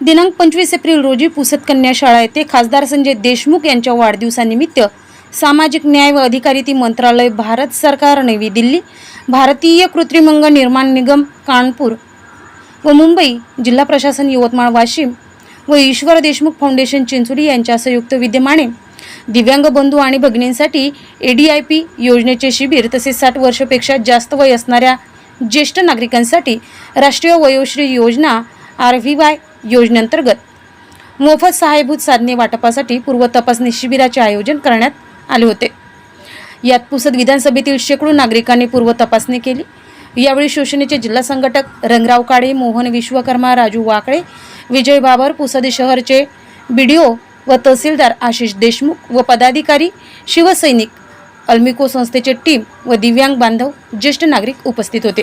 दिनांक पंचवीस एप्रिल रोजी पुसद कन्या शाळा येथे खासदार संजय देशमुख यांच्या वाढदिवसानिमित्त सामाजिक न्याय व अधिकारिती मंत्रालय भारत सरकार नवी दिल्ली भारतीय कृत्रिमंग निर्माण निगम कानपूर व मुंबई जिल्हा प्रशासन यवतमाळ वाशिम व ईश्वर देशमुख फाउंडेशन चिंचोली यांच्या संयुक्त विद्यमाने दिव्यांग बंधू आणि भगिनींसाठी एडीआयपी योजनेचे शिबिर तसेच साठ वर्षापेक्षा जास्त वय असणाऱ्या ज्येष्ठ नागरिकांसाठी राष्ट्रीय Vayoshri Yojana R V Y योजनेअंतर्गत मोफत सहाय्यभूत साधने वाटपासाठी पूर्व तपासणी शिबिराचे आयोजन करण्यात आले होते. यात पुसद विधानसभेतील शेकडो नागरिकांनी पूर्व तपासणी केली. यावेळी शिवसेनेचे जिल्हा संघटक रंगराव काळे मोहन विश्वकर्मा राजू वाकळे विजय बाबर पुसद शहरचे बीडीओ व तहसीलदार आशिष देशमुख व पदाधिकारी शिवसैनिक अल्मिको संस्थेचे टीम व दिव्यांग बांधव ज्येष्ठ नागरिक उपस्थित होते.